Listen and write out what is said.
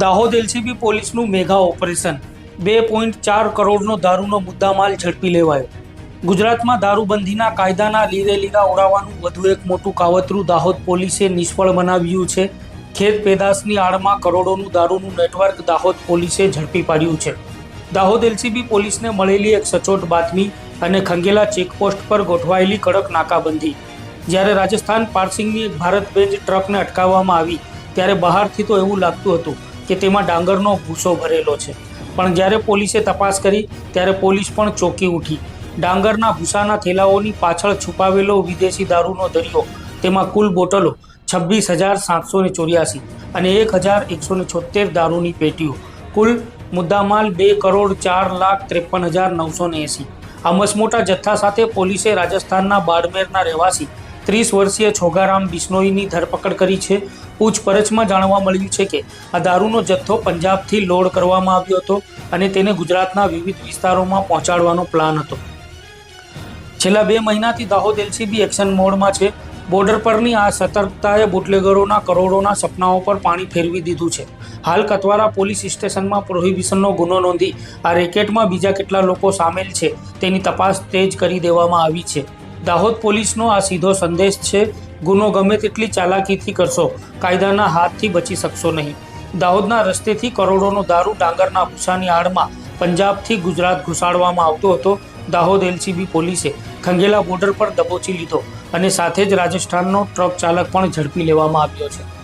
Dahod LCB પોલીસનું mega operation. બે point ચાર કરોડનો દારૂનો મુદ્દામાલ ઝડપી લેવાયો. ગુજરાતમાં દારૂબંધીના કાયદાના લીરે લીરા ઉડાવવાનું વધુ એક મોટું કાવતરું દાહોદ પોલીસે નિષ્ફળ બનાવ્યું છે. ખેત પેદાશની આડમાં કરોડોનું દારૂનું નેટવર્ક દાહોદ પોલીસે ઝડપી પાડ્યું છે. દાહોદ એલસીબી પોલીસને મળેલી એક સચોટ બાતમી અને ખંગેલા ચેકપોસ્ટ પર ગોઠવાયેલી કડક નાકાબંધી. જ્યારે રાજસ્થાન પાર્સિંગની એક ભારત બેન્ચ ટ્રકને અટકાવવામાં આવી, ત્યારે બહારથી તો એવું લાગતું હતું કે તેમાં ડાંગરનો ભૂસો ભરેલો છે. પણ જ્યારે પોલીસે તપાસ કરી, ત્યારે પોલીસ પણ ચોંકી ઉઠી. ડાંગરના ભૂસાના થેલાઓની પાછળ છુપાવેલો વિદેશી દારૂનો દરિયો, તેમાં કુલ બોટલો છવ્વીસ હજાર સાતસો ને ચોર્યાસી અને એક હજાર એકસો ને છોતેર દારૂની પેટીઓ, કુલ મુદ્દામાલ બે કરોડ ચાર લાખ ત્રેપન હજાર નવસો ને એંસી. આ મસમોટા જથ્થા સાથે પોલીસે રાજસ્થાનના બાડમેરના રહેવાસી ત્રીસ વર્ષીય છોગારામ બિશ્નોઈની ધરપકડ કરી છે. પૂછપરછમાં જાણવા મળ્યું છે કે આ દારૂનો જથ્થો પંજાબથી લોડ કરવામાં આવ્યો હતો અને તેને ગુજરાતના વિવિધ વિસ્તારોમાં પહોંચાડવાનો પ્લાન હતો. છેલ્લા બે મહિનાથી દાહોદ એલસીબી એક્શન મોડમાં છે. બોર્ડર પરની આ સતર્કતાએ બુટલેગરોના કરોડોના સપનાઓ પર પાણી ફેરવી દીધું છે. હાલ કતવારા પોલીસ સ્ટેશનમાં પ્રોહિબિશનનો ગુનો નોંધી આ રેકેટમાં બીજા કેટલા લોકો સામેલ છે તેની તપાસ તેજ કરી દેવામાં આવી છે. દાહોદ પોલીસનો આ સીધો સંદેશ છે. ગુનો ગમે તેટલી ચાલાકીથી કરશો, કાયદાના હાથથી બચી શકશો નહીં. દાહોદના રસ્તેથી કરોડોનો દારૂ ડાંગરના ભૂસાની આડમાં પંજાબથી ગુજરાત ઘુસાડવામાં આવતો હતો. દાહોદ એલસીબી પોલીસે ખંગેલા બોર્ડર પર દબોચી લીધો અને સાથે જ રાજસ્થાનનો ટ્રક ચાલક પણ ઝડપી લેવામાં આવ્યો છે.